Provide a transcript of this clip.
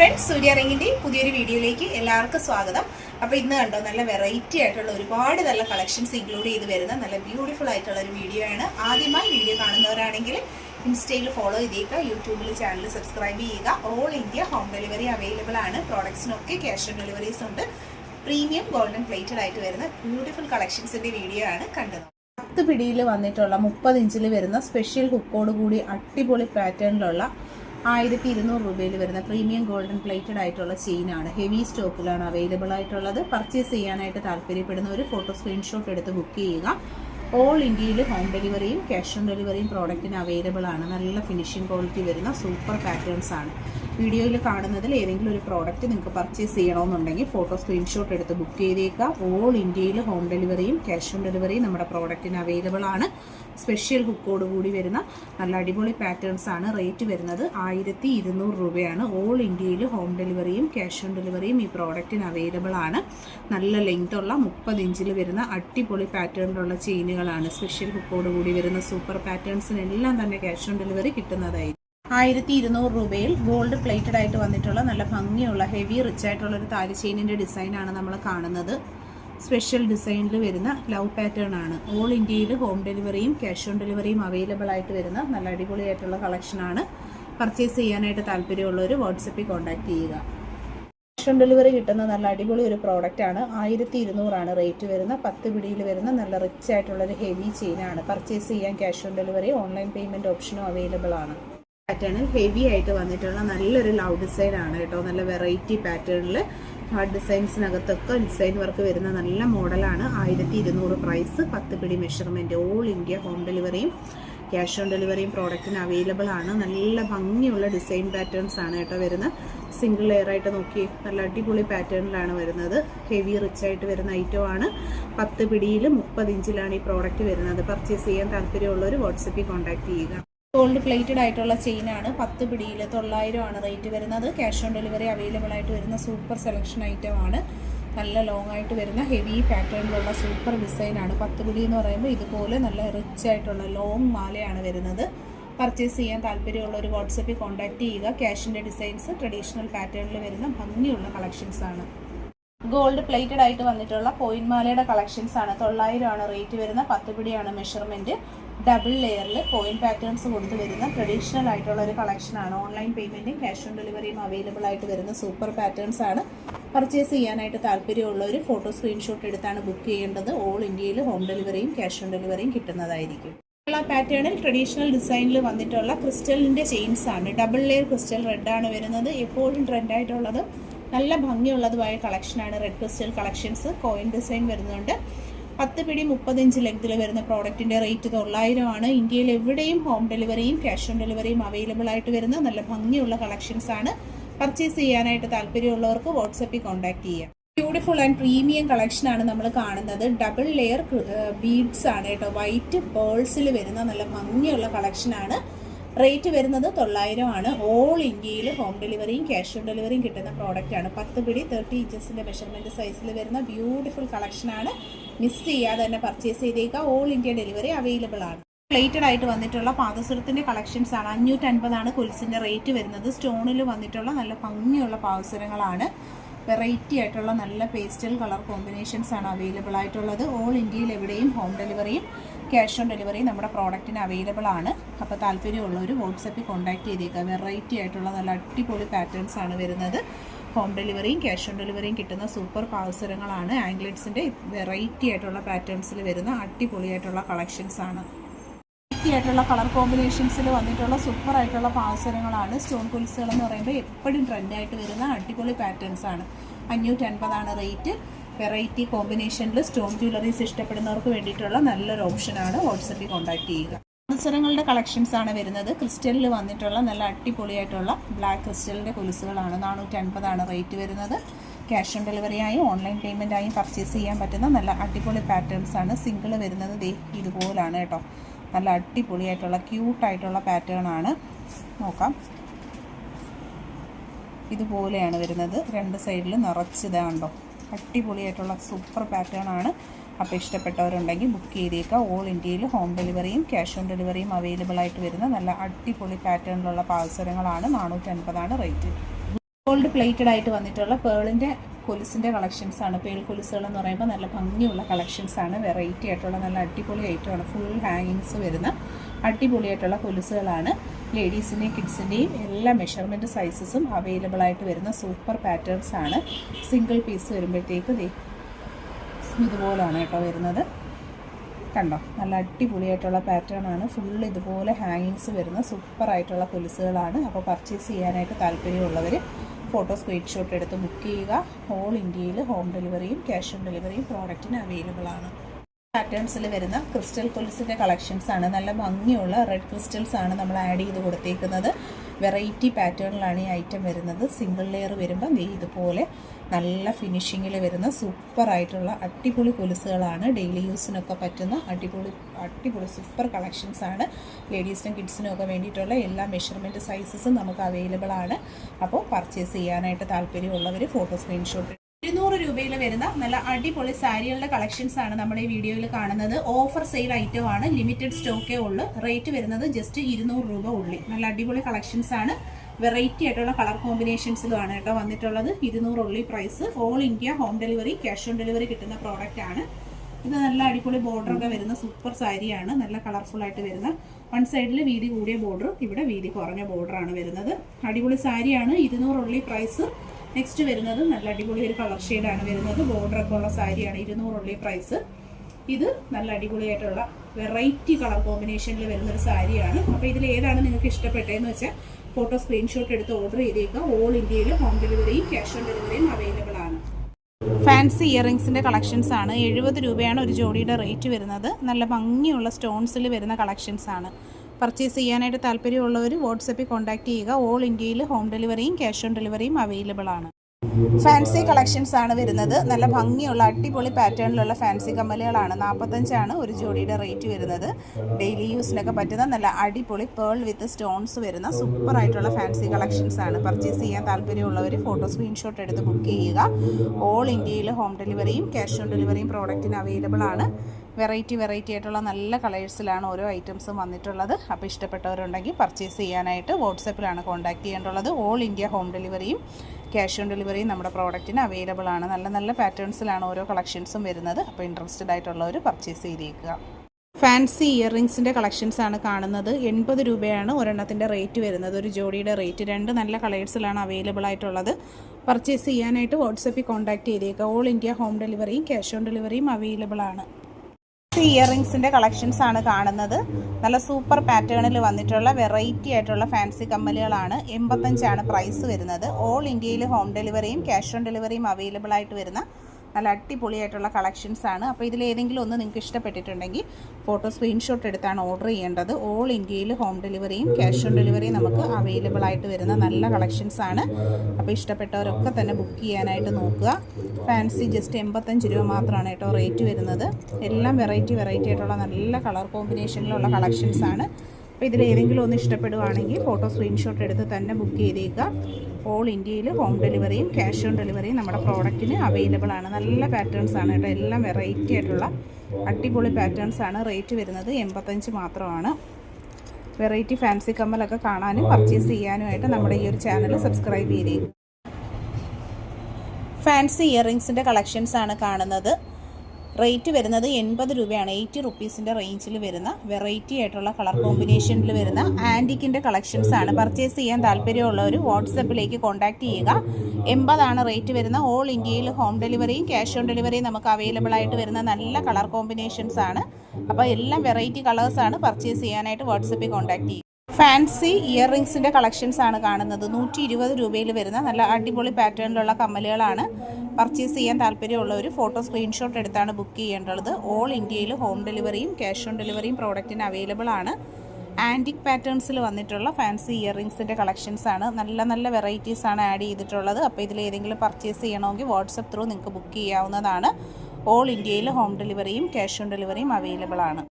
Friends സൂര്യ റിങ്ങിന്റെ പുതിയൊരു വീഡിയോയിലേക്ക് എല്ലാവർക്കും സ്വാഗതം. അപ്പോൾ ഇന്ന് കണ്ടോ നല്ല വെറൈറ്റി ആയിട്ടുള്ള ഒരുപാട് നല്ല കളക്ഷൻസ് ഇൻക്ലൂഡ് ചെയ്ത് വരുന്ന നല്ല ബ്യൂട്ടിഫുൾ ആയിട്ടുള്ള ഒരു വീഡിയോ ആണ്. ആദ്യമായി വീഡിയോ കാണുന്നവരാണെങ്കിൽ ഇൻസ്റ്റയിൽ ഫോളോ ചെയ്തേക്കുക യൂട്യൂബിൽ ചാനൽ സബ്സ്ക്രൈബ് ചെയ്യുക. All India home delivery available ആണ്. പ്രോഡക്ട്സിനൊക്കെ ക്യാഷ് ഓൺ ഡെലിവറീസ് ഉണ്ട്. പ്രീമിയം ഗോൾഡൻ പ്ലേറ്റഡ് ആയിട്ട് വരുന്ന ബ്യൂട്ടിഫുൾ കളക്ഷൻസിന്റെ വീഡിയോ ആണ് കണ്ടത്. പത്ത് പിടിയിൽ വന്നിട്ടുള്ള മുപ്പത് ഇഞ്ചിൽ വരുന്ന സ്പെഷ്യൽ ഹുക്കോട് കൂടി അടിപൊളി പാറ്റേണിലുള്ള ആയിരത്തി ഇരുന്നൂറ് രൂപയിൽ വരുന്ന പ്രീമിയം ഗോൾഡൻ പ്ലേറ്റഡ് ആയിട്ടുള്ള ചെയിനാണ് ഹെവി സ്റ്റോക്കിലാണ് അവൈലബിൾ ആയിട്ടുള്ളത്. പർച്ചേസ് ചെയ്യാനായിട്ട് താല്പര്യപ്പെടുന്ന ഒരു ഫോട്ടോ സ്ക്രീൻഷോട്ട് എടുത്ത് ബുക്ക് ചെയ്യുക. ഓൾ ഇന്ത്യയിൽ ഹോം ഡെലിവറിയും ക്യാഷ് ഓൺ ഡെലിവറിയും പ്രോഡക്റ്റിന് അവൈലബിൾ ആണ്. നല്ല ഫിനിഷിംഗ് ക്വാളിറ്റി വരുന്ന സൂപ്പർ പാറ്റേൺസ് ആണ്. വീഡിയോയിൽ കാണുന്നതിൽ ഏതെങ്കിലും ഒരു പ്രോഡക്റ്റ് നിങ്ങൾക്ക് പർച്ചേസ് ചെയ്യണമെന്നുണ്ടെങ്കിൽ ഫോട്ടോ സ്ക്രീൻഷോട്ട് എടുത്ത് ബുക്ക് ചെയ്തേക്കുക. ഓൾ ഇന്ത്യയിൽ ഹോം ഡെലിവറിയും ക്യാഷ് ഓൺ ഡെലിവറിയും നമ്മുടെ പ്രോഡക്റ്റിന് അവൈലബിൾ ആണ്. സ്പെഷ്യൽ ഹുക്കോട് കൂടി വരുന്ന നല്ല അടിപൊളി പാറ്റേൺസ് ആണ് റേറ്റ് വരുന്നത് ആയിരത്തി ഇരുന്നൂറ് രൂപയാണ്. ഓൾ ഇന്ത്യയിൽ ഹോം ഡെലിവറിയും ക്യാഷ് ഓൺ ഡെലിവറിയും ഈ പ്രോഡക്റ്റിന് അവൈലബിൾ ആണ്. നല്ല ലെങ്ത്തുള്ള മുപ്പത് ഇഞ്ചിൽ വരുന്ന അടിപൊളി പാറ്റേണിലുള്ള ചെയിനുകളാണ് സ്പെഷ്യൽ കൂടി വരുന്ന സൂപ്പർ പാറ്റേൺസിനെല്ലാം തന്നെ ക്യാഷ് ഓൺ ഡെലിവറി കിട്ടുന്നതായിരിക്കും. ആയിരത്തി ഇരുന്നൂറ് രൂപയിൽ ഗോൾഡ് പ്ലേറ്റഡ് ആയിട്ട് വന്നിട്ടുള്ള നല്ല ഭംഗിയുള്ള ഹെവി റിച്ച് ആയിട്ടുള്ള ഒരു താലി ചെയിനിന്റെ ഡിസൈനാണ് നമ്മൾ കാണുന്നത്. സ്പെഷ്യൽ ഡിസൈനിൽ വരുന്ന ലവ് പാറ്റേൺ ആണ്. ഓൾ ഇന്ത്യയിൽ ഹോം ഡെലിവറിയും ക്യാഷ് ഓൺ ഡെലിവറിയും അവൈലബിൾ ആയിട്ട് വരുന്ന നല്ല അടിപൊളിയായിട്ടുള്ള കളക്ഷനാണ് പർച്ചേസ് ചെയ്യാനായിട്ട് താല്പര്യമുള്ളവർ വാട്സപ്പിൽ കോൺടാക്ട് ചെയ്യുക. ഓൺ ഡെലിവറി കിട്ടുന്ന നല്ല അടിപൊളി ഒരു പ്രോഡക്റ്റ് ആണ്. ആയിരത്തി ഇരുന്നൂറാണ് റേറ്റ് വരുന്ന. പത്ത് പിടിയിൽ വരുന്ന നല്ല റിച്ച് ആയിട്ടുള്ളൊരു ഹെവി ചെയിനാണ് പർച്ചേസ് ചെയ്യാൻ cash on delivery online payment ഓപ്ഷനും അവൈലബിൾ ആണ്. പാറ്റേണിൽ ഹെവി ആയിട്ട് വന്നിട്ടുള്ള നല്ലൊരു ലവ് ഡിസൈൻ ആണ് കേട്ടോ. നല്ല വെറൈറ്റി പാറ്റേണിൽ ഹാർഡ് ഡിസൈൻസിനകത്തൊക്കെ ഡിസൈൻ വർക്ക് വരുന്ന നല്ല മോഡലാണ് ആയിരത്തി ഇരുന്നൂറ് പ്രൈസ് പത്ത് പിടി മെഷർമെന്റ് ഓൾ ഇന്ത്യ ഹോം ഡെലിവറിയും ക്യാഷ് ഓൺ ഡെലിവറിയും പ്രോഡക്റ്റിന് അവൈലബിൾ ആണ്. നല്ല ഭംഗിയുള്ള ഡിസൈൻ പാറ്റേൺസ് ആണ് കേട്ടോ വരുന്നത്. സിംഗിൾ ലെയർ ആയിട്ട് നോക്കി നല്ല അടിപൊളി പാറ്റേണിലാണ് വരുന്നത്. ഹെവി റിച്ച് ആയിട്ട് വരുന്ന ഐറ്റം ആണ്. പത്ത് പിടിയിൽ മുപ്പത് ഇഞ്ചിലാണ് ഈ പ്രോഡക്റ്റ് വരുന്നത്. പർച്ചേസ് ചെയ്യാൻ താല്പര്യമുള്ളവർ വാട്സപ്പിൽ കോൺടാക്ട് ചെയ്യുക. ഗോൾഡ് പ്ലേറ്റഡ് ആയിട്ടുള്ള ചെയിനാണ് പത്ത് പിടിയിൽ തൊള്ളായിരം ആണ് റേറ്റ് വരുന്നത്. ക്യാഷ് ഓൺ ഡെലിവറി അവൈലബിൾ ആയിട്ട് വരുന്ന സൂപ്പർ സെലക്ഷൻ ഐറ്റം ആണ്. നല്ല ലോങ് ആയിട്ട് വരുന്ന ഹെവി പാറ്റേണിലുള്ള സൂപ്പർ ഡിസൈനാണ് പത്ത് പിടി എന്ന് പറയുമ്പോൾ ഇതുപോലെ നല്ല റിച്ച് ആയിട്ടുള്ള ലോങ് മാലയാണ് വരുന്നത്. പർച്ചേസ് ചെയ്യാൻ താല്പര്യമുള്ള ഒരു വാട്സപ്പിൽ കോൺടാക്ട് ചെയ്യുക. ക്യാഷിന്റെ ഡിസൈൻസ് ട്രഡീഷണൽ പാറ്റേണിൽ വരുന്ന ഭംഗിയുള്ള കളക്ഷൻസ് ആണ്. ഗോൾഡ് പ്ലേറ്റഡ് ആയിട്ട് വന്നിട്ടുള്ള പോയിന്റ് മാലയുടെ കളക്ഷൻസ് ആണ്. തൊള്ളായിരമാണ് റേറ്റ് വരുന്ന പത്ത് പിടിയാണ് മെഷർമെന്റ് ഡബിൾ ലെയറിൽ കോയിൻ പാറ്റേൺസ് കൊടുത്ത് വരുന്ന ട്രഡീഷണൽ ആയിട്ടുള്ള ഒരു കളക്ഷനാണ് ഓൺലൈൻ പേയ്മെന്റും ക്യാഷ് ഓൺ ഡെലിവറിയും അവൈലബിൾ ആയിട്ട് വരുന്ന സൂപ്പർ പാറ്റേൺസ് ആണ്. പർച്ചേസ് ചെയ്യാനായിട്ട് താല്പര്യമുള്ളവർ ഫോട്ടോ സ്ക്രീൻഷോട്ട് എടുത്താണ് ബുക്ക് ചെയ്യേണ്ടത്. ഓൾ ഇന്ത്യയിൽ ഹോം ഡെലിവറിയും ക്യാഷ് ഓൺ ഡെലിവറിയും കിട്ടുന്നതായിരിക്കും. കേരള പാറ്റേണിൽ ട്രഡീഷണൽ ഡിസൈനിൽ വന്നിട്ടുള്ള ക്രിസ്റ്റലിന്റെ ചെയിൻസ് ആണ്. ഡബിൾ ലെയർ ക്രിസ്റ്റൽ റെഡ് ആണ് വരുന്നത്. എപ്പോഴും ട്രെൻഡ് ആയിട്ടുള്ളത് നല്ല ഭംഗിയുള്ളതുമായ കളക്ഷനാണ് red crystal collections coin design വരുന്നുണ്ട്. പത്ത് പിടി മുപ്പത് ഇഞ്ച് ലെങ്തിൽ വരുന്ന പ്രോഡക്റ്റിന്റെ റേറ്റ് തൊള്ളായിരം ആണ്. ഇന്ത്യയിൽ എവിടെയും ഹോം ഡെലിവറിയും ക്യാഷ് ഓൺ ഡെലിവറിയും അവൈലബിൾ ആയിട്ട് വരുന്ന നല്ല ഭംഗിയുള്ള കളക്ഷൻസ് ആണ്. പർച്ചേസ് ചെയ്യാനായിട്ട് താല്പര്യമുള്ളവർക്ക് വാട്സപ്പിൽ കോൺടാക്ട് ചെയ്യാം. ബ്യൂട്ടിഫുൾ ആൻഡ് പ്രീമിയം കളക്ഷൻ ആണ് നമ്മൾ കാണുന്നത്. ഡബിൾ ലെയർ ബീഡ്സ് ആണ് കേട്ടോ. വൈറ്റ് പേൾസിൽ വരുന്ന നല്ല ഭംഗിയുള്ള കളക്ഷൻ ആണ്. റേറ്റ് വരുന്നത് തൊള്ളായിരം ആണ് ഓൾ ഇന്ത്യയിൽ ഹോം ഡെലിവറിയും ക്യാഷ് ഓൺ ഡെലിവറിയും കിട്ടുന്ന പ്രോഡക്റ്റ് ആണ്. പത്ത് പിടി തേർട്ടി ഇഞ്ചസിന്റെ മെഷർമെന്റ് സൈസിൽ വരുന്ന ബ്യൂട്ടിഫുൾ കളക്ഷൻ ആണ്. മിസ് ചെയ്യാതെ തന്നെ പർച്ചേസ് ചെയ്തേക്കുക. ഓൾ ഇന്ത്യ ഡെലിവറി അവൈലബിൾ ആണ്. പ്ലേറ്റഡ് ആയിട്ട് വന്നിട്ടുള്ള പാദസരത്തിന്റെ കളക്ഷൻസ് ആണ്. അഞ്ഞൂറ്റി അൻപതാണ് കുൽസിന്റെ റേറ്റ് വരുന്നത്. സ്റ്റോണിൽ വന്നിട്ടുള്ള നല്ല ഭംഗിയുള്ള പാദസരങ്ങളാണ്. വെറൈറ്റി ആയിട്ടുള്ള നല്ല പേസ്റ്റൽ കളർ കോമ്പിനേഷൻസ് ആണ് അവൈലബിൾ ആയിട്ടുള്ളത്. ഓൾ ഇന്ത്യയിൽ എവിടെയും ഹോം ഡെലിവറിയും ക്യാഷ് ഓൺ ഡെലിവറി നമ്മുടെ പ്രോഡക്റ്റിന് അവൈലബിൾ ആണ്. അപ്പോൾ താല്പര്യമുള്ളവർ വാട്സപ്പിൽ കോൺടാക്ട് ചെയ്തേക്കുക വെറൈറ്റി ആയിട്ടുള്ള നല്ല അടിപൊളി പാറ്റേൺസ് ആണ് വരുന്നത്. ഹോം ഡെലിവറിയും ക്യാഷ് ഓൺ ഡെലിവറിയും കിട്ടുന്ന സൂപ്പർ പാവസരങ്ങളാണ്. ആംഗ്ലേറ്റ്സിന്റെ വെറൈറ്റി ആയിട്ടുള്ള പാറ്റേൺസിൽ വരുന്ന അടിപൊളിയായിട്ടുള്ള കളക്ഷൻസ് ആണ്. ായിട്ടുള്ള കളർ കോമ്പിനേഷൻസിൽ വന്നിട്ടുള്ള സൂപ്പർ ആയിട്ടുള്ള പാവസരങ്ങളാണ്. സ്റ്റോൺ കുൽസുകൾ എന്ന് പറയുമ്പോൾ എപ്പോഴും ട്രെൻഡായിട്ട് വരുന്ന അടിപൊളി പാറ്റേൺസ് ആണ്. അഞ്ഞൂറ്റി അൻപതാണ് റേറ്റ് വെറൈറ്റി കോമ്പിനേഷനിൽ സ്റ്റോൺ ജ്വല്ലറീസ് ഇഷ്ടപ്പെടുന്നവർക്ക് വേണ്ടിയിട്ടുള്ള നല്ലൊരു ഓപ്ഷനാണ് വാട്സപ്പിൽ കോൺടാക്ട് ചെയ്യുക. മത്സരങ്ങളുടെ കളക്ഷൻസ് ആണ് വരുന്നത്. ക്രിസ്റ്റലിൽ വന്നിട്ടുള്ള നല്ല അടിപൊളിയായിട്ടുള്ള ബ്ലാക്ക് ക്രിസ്റ്റലിന്റെ കൊലുസുകളാണ്. നാനൂറ്റി അൻപതാണ് റേറ്റ് വരുന്നത്. ക്യാഷ് ഓൺ ഡെലിവറിയായും ഓൺലൈൻ പേയ്മെന്റായും പർച്ചേസ് ചെയ്യാൻ പറ്റുന്ന നല്ല അടിപൊളി പാറ്റേൺസ് ആണ്. സിംഗിൾ വരുന്നത് ദേ ഇതുപോലാണ് കേട്ടോ. നല്ല അടിപൊളിയായിട്ടുള്ള ക്യൂട്ടായിട്ടുള്ള പാറ്റേൺ ആണ്. നോക്കാം. ഇതുപോലെയാണ് വരുന്നത്. രണ്ട് സൈഡിൽ നിറച്ചിതാണ്ടോ അടിപൊളിയായിട്ടുള്ള സൂപ്പർ പാറ്റേൺ ആണ് അപ്പോൾ ഇഷ്ടപ്പെട്ടവരുണ്ടെങ്കിൽ ബുക്ക് ചെയ്തേക്കാം ഓൾ ഇന്ത്യയിൽ ഹോം ഡെലിവറിയും ക്യാഷ് ഓൺ ഡെലിവറിയും അവൈലബിൾ ആയിട്ട് വരുന്ന നല്ല അടിപൊളി പാറ്റേണിലുള്ള പാവസരങ്ങളാണ് നാനൂറ്റി അൻപതാണ് റേറ്റ്. ഗോൾഡ് പ്ലേറ്റഡ് ആയിട്ട് വന്നിട്ടുള്ള പേളിന്റെ കൊലുസിന്റെ കളക്ഷൻസ് ആണ് പേൾ കൊലുസുകൾ എന്ന് പറയുമ്പോൾ നല്ല ഭംഗിയുള്ള കളക്ഷൻസ് ആണ് വെറൈറ്റി ആയിട്ടുള്ള നല്ല അടിപൊളി ഐറ്റമാണ്. ഫുൾ ഹാങ്ങിങ്സ് വരുന്ന അടിപൊളിയായിട്ടുള്ള കൊലുസുകളാണ് ലേഡീസിന്റെയും കിഡ്സിന്റെയും എല്ലാ മെഷർമെന്റ് സൈസസും അവൈലബിൾ ആയിട്ട് വരുന്ന സൂപ്പർ പാറ്റേൺസ് ആണ് സിംഗിൾ പീസ് വരുമ്പോഴത്തേക്ക് ഇതുപോലാണ് കേട്ടോ വരുന്നത്. കണ്ടോ? നല്ല അടിപൊളിയായിട്ടുള്ള പാറ്റേൺ ആണ് ഫുൾ ഇതുപോലെ ഹാങ്ങിങ്സ് വരുന്ന സൂപ്പറായിട്ടുള്ള കൊലുസുകളാണ് അപ്പോൾ പർച്ചേസ് ചെയ്യാനായിട്ട് താല്പര്യമുള്ളവർ ഫോട്ടോ സ്ക്രീൻഷോട്ട് എടുത്ത് ബുക്ക് ചെയ്യുക. ഓൾ ഇന്ത്യയിൽ ഹോം ഡെലിവറിയും ക്യാഷ് ഓൺ ഡെലിവറിയും പ്രോഡക്റ്റിന് അവൈലബിൾ ആണ്. പാറ്റേൺസിൽ വരുന്ന ക്രിസ്റ്റൽ കൊലുസിന്റെ കളക്ഷൻസ് ആണ്. നല്ല ഭംഗിയുള്ള റെഡ് ക്രിസ്റ്റൽസ് ആണ് നമ്മൾ ആഡ് ചെയ്ത് കൊടുത്തേക്കുന്നത്. വെറൈറ്റി പാറ്റേണിലാണ് ഈ ഐറ്റം വരുന്നത്. സിംഗിൾ ലെയർ വരുമ്പം ഇതുപോലെ നല്ല ഫിനിഷിങ്ങിൽ വരുന്ന സൂപ്പറായിട്ടുള്ള അടിപൊളി കൊലുസുകളാണ്. ഡെയിലി യൂസിനൊക്കെ പറ്റുന്ന അടിപൊളി അടിപൊളി സൂപ്പർ കളക്ഷൻസാണ്. ലേഡീസിനും കിഡ്സിനും ഒക്കെ വേണ്ടിയിട്ടുള്ള എല്ലാ മെഷർമെന്റ് സൈസസും നമുക്ക് അവൈലബിൾ ആണ് അപ്പോൾ പർച്ചേസ് ചെയ്യാനായിട്ട് താല്പര്യമുള്ളവർ ഫോട്ടോ സ്ക്രീൻഷോട്ട് ഇരുന്നൂറ് രൂപയിൽ വരുന്ന നല്ല അടിപൊളി സാരികളുടെ കളക്ഷൻസ് ആണ് നമ്മൾ ഈ വീഡിയോയിൽ കാണുന്നത്. ഓഫർ സെയിൽ ഐറ്റം ആണ്. ലിമിറ്റഡ് സ്റ്റോക്കേ ഉള്ളൂ. റേറ്റ് വരുന്നത് ജസ്റ്റ് ഇരുന്നൂറ് രൂപ ഉള്ളി. നല്ല അടിപൊളി കളക്ഷൻസ് ആണ്. വെറൈറ്റി ആയിട്ടുള്ള കളർ കോമ്പിനേഷൻസിലുമാണ് കേട്ടോ വന്നിട്ടുള്ളത്. ഇരുന്നൂറ് ഉള്ളി price all India home delivery cash on delivery കിട്ടുന്ന പ്രോഡക്റ്റ് ആണ്. ഇത് നല്ല അടിപൊളി ബോർഡർ ഒക്കെ വരുന്ന സൂപ്പർ സാരിയാണ് നല്ല കളർഫുൾ ആയിട്ട് വരുന്ന. വൺ സൈഡിൽ വീതി കൂടിയ ബോർഡർ ഇവിടെ വീതി കുറഞ്ഞ ബോർഡറാണ് വരുന്നത്. അടിപൊളി സാരിയാണ്. ഇരുന്നൂറ് ഉള്ളി പ്രൈസ് നെക്സ്റ്റ് വരുന്നത് നല്ല അടിപൊളി ഒരു കളർ ഷെയ്ഡാണ് വരുന്നത്. ബോർഡറൊക്കെ ഉള്ള സാരിയാണ് ഇരുന്നൂറുള്ളി പ്രൈസ് ഇത് നല്ല അടിപൊളിയായിട്ടുള്ള വെറൈറ്റി കളർ കോമ്പിനേഷനിൽ വരുന്ന ഒരു സാരിയാണ് അപ്പോൾ ഇതിൽ ഏതാണ് നിങ്ങൾക്ക് ഇഷ്ടപ്പെട്ടതെന്ന് വെച്ചാൽ ഫോട്ടോ സ്ക്രീൻഷോട്ട് എടുത്ത് ഓർഡർ ചെയ്തേക്കുക. ഓൾ ഇന്ത്യയിൽ ഹോം ഡെലിവറിയും ക്യാഷ് ഓൺ ഡെലിവറിയും അവൈലബിൾ ആണ്. ഫാൻസി ഇയറിങ്സിന്റെ കളക്ഷൻസ് ആണ്. എഴുപത് രൂപയാണ് ഒരു ജോഡിയുടെ റേറ്റ് വരുന്നത്. നല്ല ഭംഗിയുള്ള സ്റ്റോൺസിൽ വരുന്ന കളക്ഷൻസ് ആണ്. പർച്ചേസ് ചെയ്യാനായിട്ട് താല്പര്യമുള്ളവർ വാട്സപ്പിൽ കോൺടാക്ട് ചെയ്യുക. ഓൾ ഇന്ത്യയിൽ ഹോം ഡെലിവറിയും ക്യാഷ് ഓൺ ഡെലിവറിയും അവൈലബിൾ ആണ്. ഫാൻസി കളക്ഷൻസ് ആണ് വരുന്നത്. നല്ല ഭംഗിയുള്ള അടിപൊളി പാറ്റേണിലുള്ള ഫാൻസി കമ്മലുകളാണ്. നാൽപ്പത്തഞ്ചാണ് ഒരു ജോഡിയുടെ റേറ്റ് വരുന്നത്. ഡെയിലി യൂസിനൊക്കെ പറ്റുന്ന നല്ല അടിപൊളി പേൾ വിത്ത് സ്റ്റോൺസ് വരുന്ന സൂപ്പർ ആയിട്ടുള്ള ഫാൻസി കളക്ഷൻസ് ആണ്. പർച്ചേസ് ചെയ്യാൻ താല്പര്യമുള്ളവർ ഫോട്ടോ സ്ക്രീൻഷോട്ട് എടുത്ത് ബുക്ക് ചെയ്യുക. ഓൾ ഇന്ത്യയിൽ ഹോം ഡെലിവറിയും ക്യാഷ് ഓൺ ഡെലിവറിയും പ്രോഡക്റ്റിന് അവൈലബിൾ ആണ്. വെറൈറ്റി വെറൈറ്റി ആയിട്ടുള്ള നല്ല കളേഴ്സിലാണ് ഓരോ ഐറ്റംസും വന്നിട്ടുള്ളത്. അപ്പോൾ ഇഷ്ടപ്പെട്ടവരുണ്ടെങ്കിൽ പർച്ചേസ് ചെയ്യാനായിട്ട് വാട്സപ്പിലാണ് കോൺടാക്ട് ചെയ്യേണ്ടുള്ളത് ഓൾ ഇന്ത്യ ഹോം ഡെലിവറിയും ക്യാഷ് ഓൺ ഡെലിവറിയും നമ്മുടെ പ്രോഡക്റ്റിന് അവൈലബിൾ ആണ്. നല്ല നല്ല പാറ്റേൺസിലാണ് ഓരോ കളക്ഷൻസും വരുന്നത്. അപ്പോൾ ഇൻട്രസ്റ്റഡ് ആയിട്ടുള്ളവർ പർച്ചേസ് ചെയ്തേക്കുക. ഫാൻസി ഇയറിങ്സിന്റെ കളക്ഷൻസ് ആണ് കാണുന്നത്. എൺപത് രൂപയാണ് ഒരെണ്ണത്തിന്റെ റേറ്റ് വരുന്നത്. ഒരു ജോഡിയുടെ റേറ്റ് രണ്ട് നല്ല കളേഴ്സിലാണ് അവൈലബിൾ ആയിട്ടുള്ളത്. പർച്ചേസ് ചെയ്യാനായിട്ട് വാട്സപ്പിൽ കോൺടാക്ട് ചെയ്തേക്കുക. ഓൾ ഇന്ത്യ ഹോം ഡെലിവറിയും ക്യാഷ് ഓൺ ഡെലിവറിയും അവൈലബിൾ ആണ്. ഇയറിങ്സിന്റെ കളക്ഷൻസ് ആണ് കാണുന്നത്. നല്ല സൂപ്പർ പാറ്റേണിൽ വന്നിട്ടുള്ള വെറൈറ്റി ആയിട്ടുള്ള ഫാൻസി കമ്മലുകളാണ്. എൺപത്തഞ്ചാണ് പ്രൈസ് വരുന്നത്. ഓൾ ഇന്ത്യയിൽ ഹോം ഡെലിവറിയും ക്യാഷ് ഓൺ ഡെലിവറിയും അവൈലബിൾ ആയിട്ട് വരുന്ന നല്ല അടിപൊളിയായിട്ടുള്ള കളക്ഷൻസ് ആണ്. അപ്പോൾ ഇതിൽ ഏതെങ്കിലും ഒന്ന് നിങ്ങൾക്ക് ഇഷ്ടപ്പെട്ടിട്ടുണ്ടെങ്കിൽ ഫോട്ടോ സ്ക്രീൻഷോട്ട് എടുത്താണ് ഓർഡർ ചെയ്യേണ്ടത്. ഓൾ ഇന്ത്യയിൽ ഹോം ഡെലിവറിയും ക്യാഷ് ഓൺ ഡെലിവറിയും നമുക്ക് അവൈലബിൾ ആയിട്ട് വരുന്ന നല്ല കളക്ഷൻസ് ആണ്. അപ്പോൾ ഇഷ്ടപ്പെട്ടവരൊക്കെ തന്നെ ബുക്ക് ചെയ്യാനായിട്ട് നോക്കുക. ഫാൻസി ജസ്റ്റ് എൺപത്തഞ്ച് രൂപ മാത്രമാണ് കേട്ടോ റേറ്റ് വരുന്നത്. എല്ലാം വെറൈറ്റി വെറൈറ്റി ആയിട്ടുള്ള നല്ല കളർ കോമ്പിനേഷനിലുള്ള കളക്ഷൻസ് ആണ്. അപ്പോൾ ഇതിൽ ഏതെങ്കിലും ഒന്ന് ഇഷ്ടപ്പെടുവാണെങ്കിൽ ഫോട്ടോ സ്ക്രീൻഷോട്ട് എടുത്ത് തന്നെ ബുക്ക് ചെയ്തേക്കുക. ഓൾ ഇന്ത്യയിൽ ഹോം ഡെലിവറിയും ക്യാഷ് ഓൺ ഡെലിവറിയും നമ്മുടെ പ്രോഡക്റ്റിന് അവൈലബിൾ ആണ്. നല്ല പാറ്റേൺസ് ആണ് കേട്ടോ. എല്ലാം വെറൈറ്റി ആയിട്ടുള്ള അടിപൊളി പാറ്റേൺസ് ആണ് റേറ്റ് വരുന്നത് എൺപത്തഞ്ച് മാത്രമാണ്. വെറൈറ്റി ഫാൻസി കമ്മലൊക്കെ കാണാനും പർച്ചേസ് ചെയ്യാനുമായിട്ട് നമ്മുടെ ഈ ഒരു ചാനൽ സബ്സ്ക്രൈബ് ചെയ്തേക്കും ഫാൻസി ഇയറിങ്സിന്റെ കളക്ഷൻസ് ആണ് കാണുന്നത്. റേറ്റ് വരുന്നത് എൺപത് രൂപയാണ്. എയ്റ്റി റുപ്പീസിന്റെ റേഞ്ചിൽ വരുന്ന വെറൈറ്റി ആയിട്ടുള്ള കളർ കോമ്പിനേഷനിൽ വരുന്ന ആന്റിക്കിന്റെ കളക്ഷൻസ് ആണ്. പർച്ചേസ് ചെയ്യാൻ താല്പര്യമുള്ളവർ വാട്സപ്പിലേക്ക് കോൺടാക്ട് ചെയ്യുക. എൺപതാണ് റേറ്റ് വരുന്ന ഓൾ ഇന്ത്യയിൽ ഹോം ഡെലിവറിയും ക്യാഷ് ഓൺ ഡെലിവറിയും നമുക്ക് അവൈലബിൾ ആയിട്ട് വരുന്ന നല്ല കളർ കോമ്പിനേഷൻസ് ആണ്. അപ്പോൾ എല്ലാം വെറൈറ്റി കളേഴ്സാണ് പർച്ചേസ് ചെയ്യാനായിട്ട് വാട്സപ്പിൽ കോൺടാക്ട് ചെയ്യുക. ഫാൻസി ഇയർ റിങ്സിന്റെ കളക്ഷൻസ് ആണ് കാണുന്നത്. നൂറ്റി ഇരുപത് രൂപയിൽ വരുന്ന നല്ല അടിപൊളി പാറ്റേണിലുള്ള കമ്മലുകളാണ് പർച്ചേസ് ചെയ്യാൻ താല്പര്യമുള്ളവർ ഫോട്ടോ സ്ക്രീൻഷോട്ട് എടുത്താണ് ബുക്ക് ചെയ്യേണ്ടത്. ഓൾ ഇന്ത്യയിൽ ഹോം ഡെലിവറിയും ക്യാഷ് ഓൺ ഡെലിവറിയും പ്രോഡക്റ്റിന് അവൈലബിൾ ആണ്. ആന്റിക് പാറ്റേൺസിൽ വന്നിട്ടുള്ള ഫാൻസി ഇയർ റിങ്സിന്റെ കളക്ഷൻസ് ആണ് നല്ല നല്ല വെറൈറ്റീസ് ആണ് ആഡ് ചെയ്തിട്ടുള്ളത്. അപ്പോൾ ഇതിൽ ഏതെങ്കിലും പർച്ചേസ് ചെയ്യണമെങ്കിൽ വാട്സപ്പ് ത്രൂ നിങ്ങൾക്ക് ബുക്ക് ചെയ്യാവുന്നതാണ്. ഓൾ ഇന്ത്യയിൽ ഹോം ഡെലിവറിയും ക്യാഷ് ഓൺ ഡെലിവറിയും അവൈലബിൾ ആണ്.